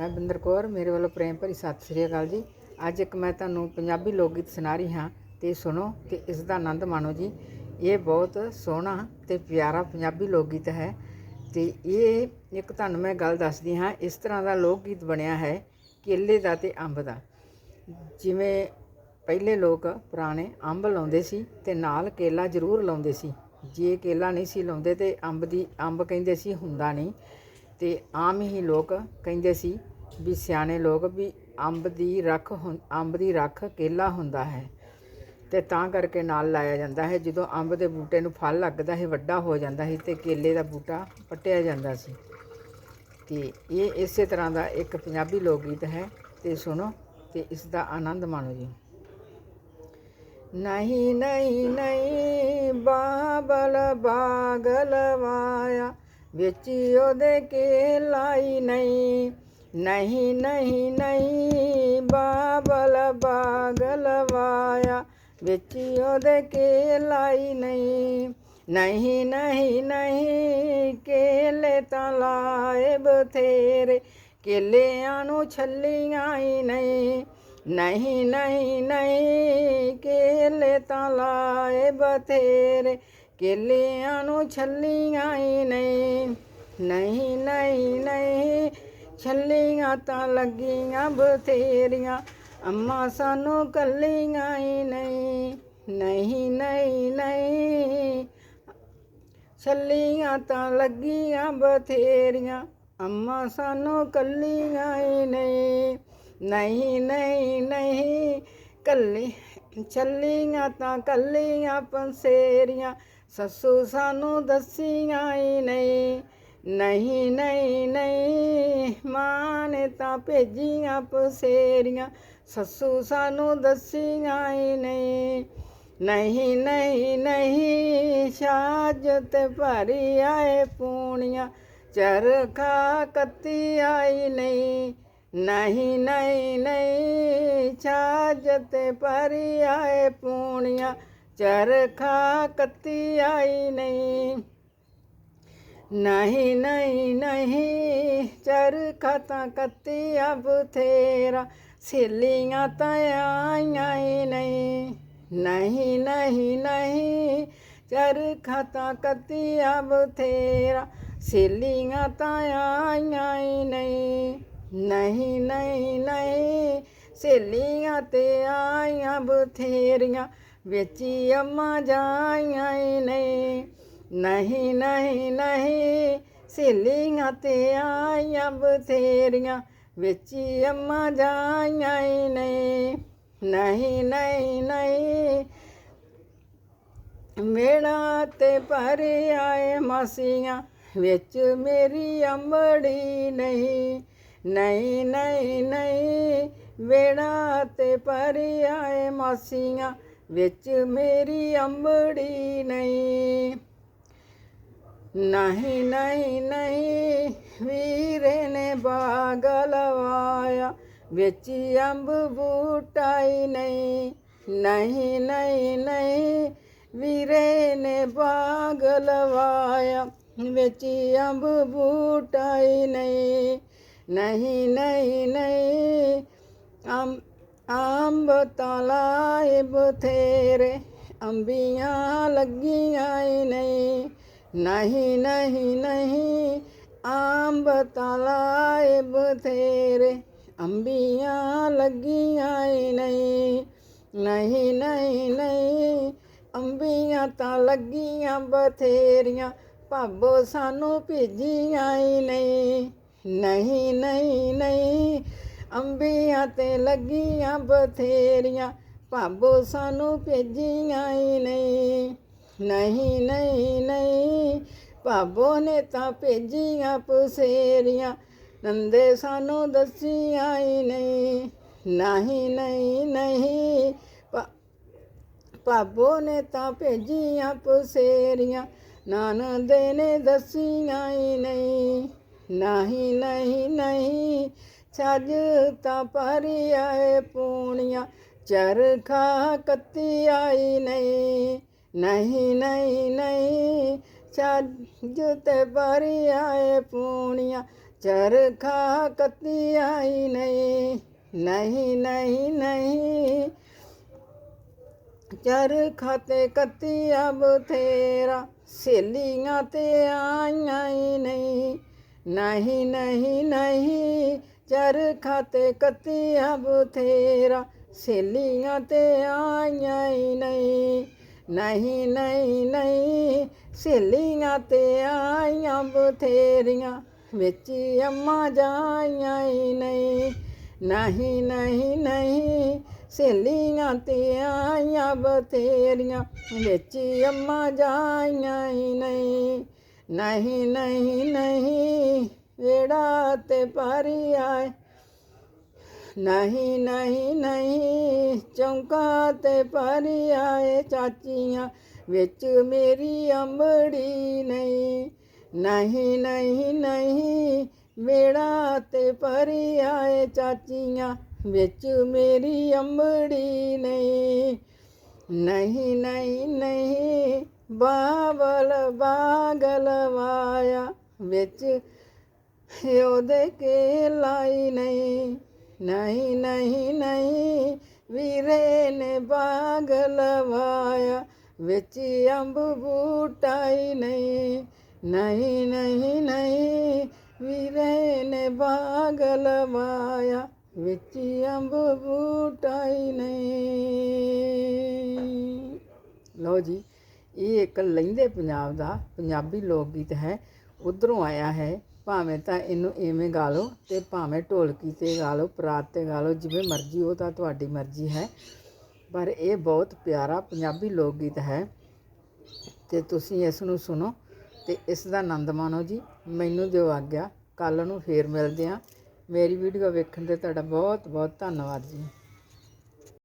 ਮੈਂ ਬਿੰਦਰ ਕੌਰ, ਮੇਰੇ ਵੱਲੋਂ ਪ੍ਰੇਮ ਭਰੀ ਸਤਿ ਸ੍ਰੀ ਅਕਾਲ ਜੀ। ਅੱਜ ਇੱਕ ਮੈਂ ਤੁਹਾਨੂੰ ਪੰਜਾਬੀ ਲੋਕ ਗੀਤ ਸੁਣਾ ਰਹੀ ਹਾਂ ਤੇ ਸੁਣੋ ਤੇ ਇਸ ਦਾ ਆਨੰਦ ਮਾਣੋ ਜੀ। ਇਹ ਬਹੁਤ ਸੋਹਣਾ ਤੇ ਪਿਆਰਾ ਪੰਜਾਬੀ ਲੋਕ ਗੀਤ ਹੈ ਤੇ ਇਹ ਇੱਕ ਤੁਹਾਨੂੰ ਮੈਂ ਗੱਲ ਦੱਸਦੀ ਹਾਂ, ਇਸ ਤਰ੍ਹਾਂ ਦਾ ਲੋਕ ਗੀਤ ਬਣਿਆ ਹੈ ਕੇਲੇ ਦਾ ਤੇ ਅੰਬ ਦਾ। ਜਿਵੇਂ ਪਹਿਲੇ ਲੋਕ ਪੁਰਾਣੇ ਅੰਬ ਲਾਉਂਦੇ ਸੀ ਤੇ ਨਾਲ ਕੇਲਾ ਜ਼ਰੂਰ ਲਾਉਂਦੇ ਸੀ। ਜੇ ਕੇਲਾ ਨਹੀਂ ਸੀ ਲਾਉਂਦੇ ਤੇ ਅੰਬ ਦੀ, ਅੰਬ ਕਹਿੰਦੇ ਸੀ ਹੁੰਦਾ ਨਹੀਂ ਤੇ ਆਮ ਹੀ ਲੋਕ ਕਹਿੰਦੇ ਸੀ ਵੀ ਸਿਆਣੇ ਲੋਕ ਵੀ ਅੰਬ ਦੀ ਰੱਖ ਹੁੰ- ਅੰਬ ਦੀ ਰੱਖ ਕੇਲਾ ਹੁੰਦਾ ਹੈ। ਤੇ ਤਾਂ ਕਰਕੇ ਨਾਲ ਲਾਇਆ ਜਾਂਦਾ ਹੈ। ਜਦੋਂ ਅੰਬ ਦੇ ਬੂਟੇ ਨੂੰ ਫਲ ਲੱਗਦਾ ਹੈ, ਵੱਡਾ ਹੋ ਜਾਂਦਾ ਹੈ ਤੇ ਕੇਲੇ ਦਾ ਬੂਟਾ ਪੱਟਿਆ ਜਾਂਦਾ ਸੀ। ਤੇ ਇਹ ਇਸੇ ਤਰ੍ਹਾਂ ਦਾ ਇੱਕ ਪੰਜਾਬੀ ਲੋਕ ਗੀਤ ਹੈ। ਤੇ ਸੁਣੋ ਤੇ ਇਸ ਦਾ ਆਨੰਦ ਮਾਣੋ ਜੀ। ਨਹੀਂ ਨਹੀਂ ਨਹੀਂ, ਬਾਬਲ ਬਾਗਲ ਵਿੱਚ ਉਹਦੇ ਕੇ ਲਾਈ ਨਹੀਂ। ਨਹੀਂ ਨਹੀਂ ਨਹੀਂ, ਬਾਬਲ ਬਾਗਲ ਵਾਇਆ, ਵਿੱਚ ਉਹਦੇ ਕੇ ਲਾਈ ਨਹੀਂ ਨਹੀਂ ਨਹੀਂ ਨਹੀਂ ਤਾਂ ਲਾਏ ਬਥੇਰੇ, ਕੇਲਿਆਂ ਨੂੰ ਛੱਲੀਆਂ ਹੀ ਨਹੀਂ। ਨਹੀਂ ਨਹੀਂ ਨਹੀਂ, ਕੇਲੇ ਤਾਂ ਲਾਏ ਬਥੇਰੇ, ਕੇਲਿਆਂ ਨੂੰ ਛੱਲੀਆਂ ਹੀ ਨਹੀਂ। ਨਹੀਂ ਨਹੀਂ ਨਹੀਂ ਛੱਲੀਆਂ ਤਾਂ ਲੱਗੀਆਂ ਬਥੇਰੀਆਂ। ਅੰਮਾ ਸਾਨੂੰ ਕੱਲੀਆਂ ਹੀ ਨਹੀਂ ਨਹੀਂ ਨਹੀਂ ਨਹੀਂ। ਛੱਲੀਆਂ ਤਾਂ ਲੱਗੀਆਂ ਬਥੇਰੀਆਂ, ਅੰਮਾ ਸਾਨੂੰ ਕੱਲੀਆਂ ਹੀ ਨਹੀਂ ਨਹੀਂ ਨਹੀਂ ਨਹੀਂ। ਕੱਲੀ, ਛੱਲੀਆਂ ਤਾਂ ਕੱਲੀਆਂ ਪੰਸੇਰੀਆਂ, ਸੱਸੂ ਸਾਨੂੰ ਦੱਸੀਆਂ ਹੀ ਨਹੀਂ। ਨਹੀਂ ਨਹੀਂ ਨਹੀਂ ਮਾਂ ਨੇ ਤਾਂ ਭੇਜੀਆਂ ਪਸੇਰੀਆਂ, ਸੱਸੂ ਸਾਨੂੰ ਦੱਸੀਆਂ ਹੀ ਨਹੀਂ। ਨਹੀਂ ਨਹੀਂ ਨਹੀਂ ਛਾਜ ਤੇ ਭਰੀ ਆਏ ਪੂਣੀਆਂ ਚਰਖਾ ਕੱਤੀ ਆਈ ਨਹੀਂ। ਨਹੀਂ ਨਹੀਂ ਨਹੀਂ ਛਾਜ ਤੇ ਭਰੀ ਆਏ ਪੂਣੀਆਂ ਚਰਖਾ ਕੱਤੀ ਆਈ ਨਹੀਂ। ਨਹੀਂ ਨਹੀਂ ਨਹੀਂ ਚਰਖਾ ਤਾਂ ਕੱਤੀ ਅਬ ਤੇਰਾ ਤਾਂ ਆਈਆਂ ਹੀ ਨਹੀਂ। ਨਹੀਂ ਨਹੀਂ ਨਹੀਂ ਚਰਖਾ ਤਾਂ ਕੱਤੀ ਅਬ ਤੇਰਾ ਤਾਂ ਆਈਆਂ ਹੀ ਨਹੀਂ। ਨਹੀਂ ਨਹੀਂ ਨਹੀਂ ਸੇਲੀਆਂ ਤੇ ਆਈਆਂ ਬਥੇਰੀਆਂ, ਵਿੱਚ ਹੀ ਅੰਮਾ ਜਾਈਆਂ ਹੀ ਨਹੀਂ। ਨਹੀਂ ਨਹੀਂ ਨਹੀਂ ਸੇਲੀਆਂ ਤੇ ਆਈਆਂ ਬਥੇਰੀਆਂ, ਵਿੱਚ ਅੰਮਾ ਜਾਈਆਂ ਹੀ ਨਹੀਂ। ਨਹੀਂ ਨਹੀਂ ਨਹੀਂ, ਮੇੜਾ ਤੇ ਭਰ ਆਏ ਮਾਸੀਆਂ, ਵਿੱਚ ਮੇਰੀ ਅੰਬੜੀ ਨਹੀਂ। ਨਹੀਂ ਨਹੀਂ ਨਹੀਂ ਵੇੜਾ ਤੇ ਭਰ ਆਏ ਮਾਸੀਆਂ, ਵਿੱਚ ਮੇਰੀ ਅੰਬੜੀ ਨਹੀਂ। ਨਹੀਂ ਨਹੀਂ ਨਹੀਂ। ਵੀਰੇ ਨੇ ਬਾਗ ਲਵਾਇਆ ਵਿੱਚ ਅੰਬ ਬੂਟਾਈ ਨਹੀਂ। ਨਹੀਂ ਨਹੀਂ ਨਹੀਂ। ਵੀਰੇ ਨੇ ਬਾਗ ਲਵਾਇਆ ਵਿੱਚ ਅੰਬ ਬੂਟਾਈ ਨਹੀਂ। ਨਹੀਂ ਨਹੀਂ ਨਹੀਂ। ਅੰਬ ਅੰਬ ਤਲਾਏ ਬਥੇਰੇ, ਅੰਬੀਆਂ ਲੱਗੀਆਂ ਨਹੀਂ। ਨਹੀਂ ਨਹੀਂ ਨਹੀਂ, ਅੰਬ ਤਲਾਏ ਬਥੇਰੇ, ਅੰਬੀਆਂ ਲੱਗੀਆਂ ਹੀ ਨਹੀਂ। ਨਹੀਂ ਨਹੀਂ ਨਹੀਂ, ਅੰਬੀਆਂ ਤਾਂ ਲੱਗੀਆਂ ਬਥੇਰੀਆਂ, ਭਾਬੋ ਸਾਨੂੰ ਭੇਜੀਆਂ ਹੀ ਨਹੀਂ। ਨਹੀਂ ਨਹੀਂ ਨਹੀਂ, ਅੰਬੀਆਂ ਤੇ ਲੱਗੀਆਂ ਬਥੇਰੀਆਂ, ਭਾਬੋ ਸਾਨੂੰ ਭੇਜੀਆਂ ਹੀ ਨਹੀਂ। ਨਹੀਂ ਨਹੀਂ ਨਹੀਂ। ਭਾਬੋ ਨੇ ਤਾਂ ਭੇਜੀਆਂ ਪੁਸੇਰੀਆਂ, ਨੰਦੇ ਸਾਨੂੰ ਦੱਸੀਆਂ ਹੀ ਨਹੀਂ। ਨਹੀਂ ਨਹੀਂ ਨਹੀਂ। ਭਾਬੋ ਨੇ ਤਾਂ ਭੇਜੀਆਂ ਪਸੇਰੀਆਂ ਨਾਨਦੇ ਨੇ ਦੱਸੀਆਂ ਹੀ ਨਹੀਂ। ਨਹੀਂ ਨਹੀਂ ਨਹੀਂ। ਛੱਜ ਤਾਂ ਭਰੀ ਆਏ ਪੂਣੀਆਂ, ਚਰਖਾ ਕੱਤੀ ਆਈ ਨਹੀਂ। ਨਹੀਂ ਨਹੀਂ ਨਹੀਂ ਛੱਜ ਤੇ ਭਰੀ ਆਏ ਪੂਣੀਆਂ ਚਰਖਾ ਕੱਤੀ ਆਈ ਨਹੀਂ ਨਹੀਂ ਨਹੀਂ ਨਹੀਂ। ਚਰਖਾ ਤੇ ਕੱਤੀ ਅਬ ਤੇਰਾ ਸੇਲੀਆਂ ਤੇ ਆਈਆਂ ਹੀ ਨਹੀਂ। ਨਹੀਂ ਨਹੀਂ ਨਹੀਂ ਚਰਖਾ ਤੇ ਕੱਤੀ ਅਬ ਤੇਰਾ ਸੇਲੀਆਂ ਤੇ ਆਈਆਂ ਹੀ ਨਹੀਂ। ਨਹੀਂ ਨਹੀਂ ਨਹੀਂ ਸੇਲੀਆਂ ਤੇ ਆਈਆਂ ਬਥੇਰੀਆਂ, ਵਿੱਚ ਅੰਮਾ ਜਾਈਆਂ ਹੀ ਨਹੀਂ। ਨਹੀਂ ਨਹੀਂ ਨਹੀਂ ਸੇਲੀਆਂ ਤੇ ਆਈਆਂ ਬਥੇਰੀਆਂ, ਵਿੱਚ ਅੰਮਾ ਜਾਈਆਂ ਹੀ ਨਹੀਂ। ਨਹੀਂ ਨਹੀਂ ਨਹੀਂ ਵੇੜਾ ਤੇ ਪਾਰੀ ਆਏ ਨਹੀਂ ਨਹੀਂ ਨਹੀਂ, ਚੌਂਕਾ ਤੇ ਪਾਰੀ ਆਏ ਚਾਚੀਆਂ, ਵਿੱਚ ਮੇਰੀ ਅੰਬੜੀ ਨਹੀਂ। ਨਹੀਂ ਨਹੀਂ ਨਹੀਂ, ਮੇੜਾ ਤੇ ਪਰੀ ਆਏ ਚਾਚੀਆਂ, ਵਿੱਚ ਮੇਰੀ ਅੰਬੜੀ ਨਹੀਂ। ਨਹੀਂ ਨਹੀਂ ਨਹੀਂ ਬਾਬਲ ਬਾਗਲ ਵਾਇਆ, ਵਿੱਚ ਉਹਦੇ ਕੇ ਲਾਈ ਨਹੀਂ। ਨਹੀਂ ਨਹੀਂ ਨਹੀਂ। ਵੀਰੇ ਨੇ ਬਾਗ ਲਵਾਇਆ, ਵਿੱਚ ਅੰਬ ਬੂਟਾਈ ਨਹੀਂ। ਨਹੀਂ ਨਹੀਂ ਨਹੀਂ। ਵੀਰੇ ਨੇ ਬਾਗ ਲਵਾਇਆ, ਵਿੱਚ ਅੰਬ ਬੂਟਾਈ ਨਹੀਂ। ਲਓ ਜੀ, ਇਹ ਇੱਕ ਲਹਿੰਦੇ ਪੰਜਾਬ ਦਾ ਪੰਜਾਬੀ ਲੋਕ ਗੀਤ ਹੈ। ਉਧਰੋਂ ਆਇਆ ਹੈ ਭਾਵੇਂ ਤਾਂ ਇਹਨੂੰ ਇਵੇਂ ਗਾ ਲਓ ਤੇ ਭਾਵੇਂ ਢੋਲਕੀ ਤੇ ਗਾ ਲਓ, ਪਰਾਤ ਤੇ ਗਾ ਲਓ, ਜਿਵੇਂ ਮਰਜ਼ੀ, ਉਹ ਤਾਂ ਤੁਹਾਡੀ ਮਰਜ਼ੀ ਹੈ। ਪਰ ਇਹ ਬਹੁਤ ਪਿਆਰਾ ਪੰਜਾਬੀ ਲੋਕ ਗੀਤ ਹੈ ਤੇ ਤੁਸੀਂ ਇਸ ਨੂੰ ਸੁਣੋ ਤੇ ਇਸ ਦਾ ਆਨੰਦ ਮਾਣੋ ਜੀ। ਮੈਨੂੰ ਦਿਓ ਆਗਿਆ ਕੱਲ ਨੂੰ ਫੇਰ ਮਿਲਦੇ ਹਾਂ। ਮੇਰੀ ਵੀਡੀਓ ਵੇਖਣ ਤੇ ਤੁਹਾਡਾ ਬਹੁਤ ਬਹੁਤ ਧੰਨਵਾਦ ਜੀ।